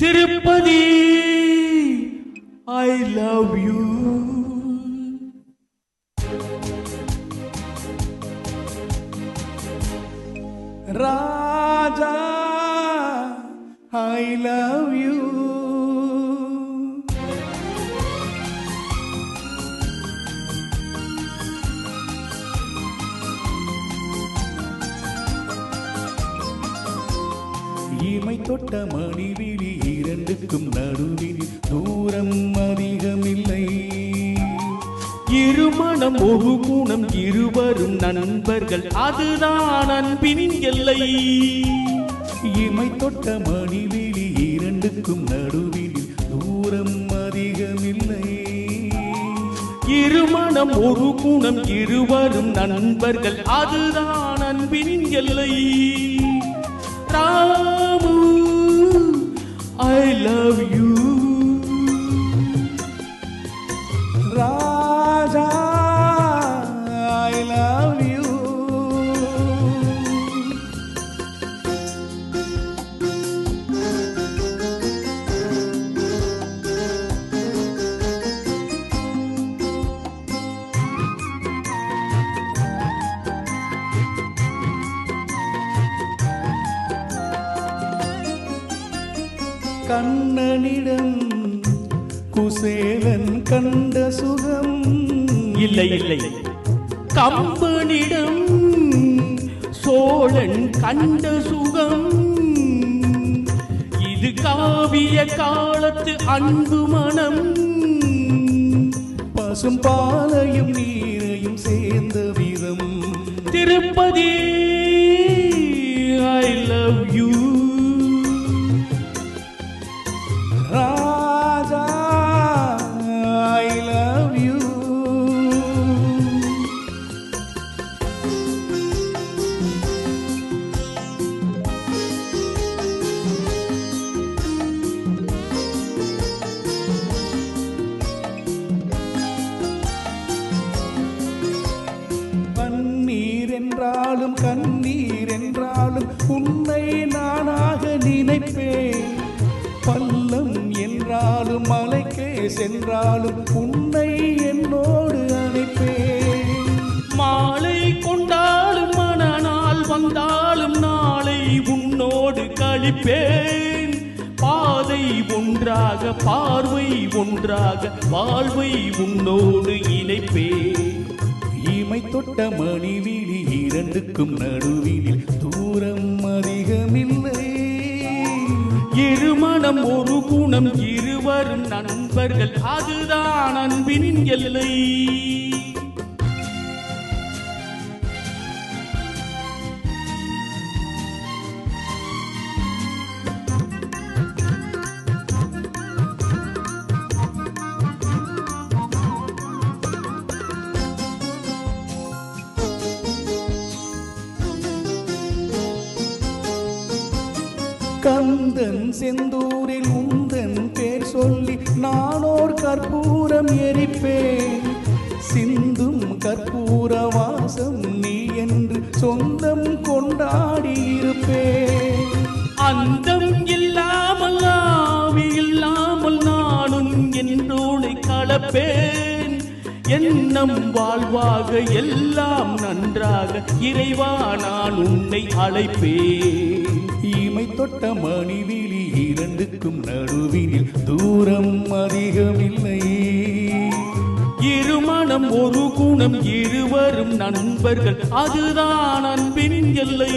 Tirupati. I love you Raja I love you இமை தொட்ட மணிவிழி இரண்டுக்கும் நடுவில் தூரம் அதிகமில்லை. இருமணம் ஒரு குணம் இருவரும் நண்பர்கள் அதுதான் அன்பின் எல்லை. இமை தொட்ட மணிவிழி இரண்டுக்கும் நடுவில் தூரம் அதிகமில்லை. இருமணம் ஒரு குணம் இருவரும் நண்பர்கள் அதுதான் அன்பின் எல்லை. ராமு ஐ லவ் யூ கண்ணனிடம் குசேலன் கண்ட சுகம் இல்லை இல்லை. கம்பனிடம் சோழன் கண்ட சுகம் இது காவிய காலத்து அன்பு மனம். பசும் பாலையும் நீரையும் சேர்ந்த விதம் திருப்பதி ஐ லவ் யூ என்றாலும் கண்ணீர் என்றாலும் உன்னை நானாக நினைப்பேன். பள்ளம் என்றாலும் மலைக்கே சென்றாலும் உன்னை என்னோடு அழைப்பேன் மாலை கொண்டாலும் மனநாள் வந்தாலும் நாளை உன்னோடு கழிப்பேன். பாதை ஒன்றாக பார்வை ஒன்றாக வாழ்வை உன்னோடு இணைப்பேன். இமை தொட்ட மணிவிழி இரண்டுக்கும் நடுவில் தூரம் அதிகமில்லை. இருமணம் ஒரு குணம் இருவரும் நண்பர்கள். அதுதான் அன்பின் எல்லை. கந்தன் செந்தூரில் உந்தன் பேர் சொல்லி நானோர் கற்பூரம் எரிப்பேன். சிந்தும் கற்பூர வாசம் நீ என்று சொந்தம் கொண்டாடி இருப்பேன். அந்தம் இல்லாமல் ஆவி இல்லாமல் நானும் என்றோடு கலப்பேன். எண்ணம் வாழ்வாக எல்லாம் நன்றாக இறைவா நான் உன்னை அழைப்பேன். எம்மை தொட்ட மணிவிழி இரண்டுக்கும் நடுவில் தூரம் அதிகமில்லை இருமணம் ஒரு குணம் இருவரும் நண்பர்கள் அதுதான் அன்பின் எல்லை.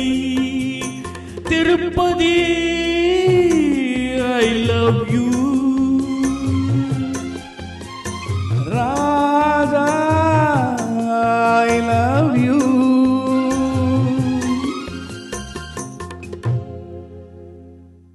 Tirupati I love you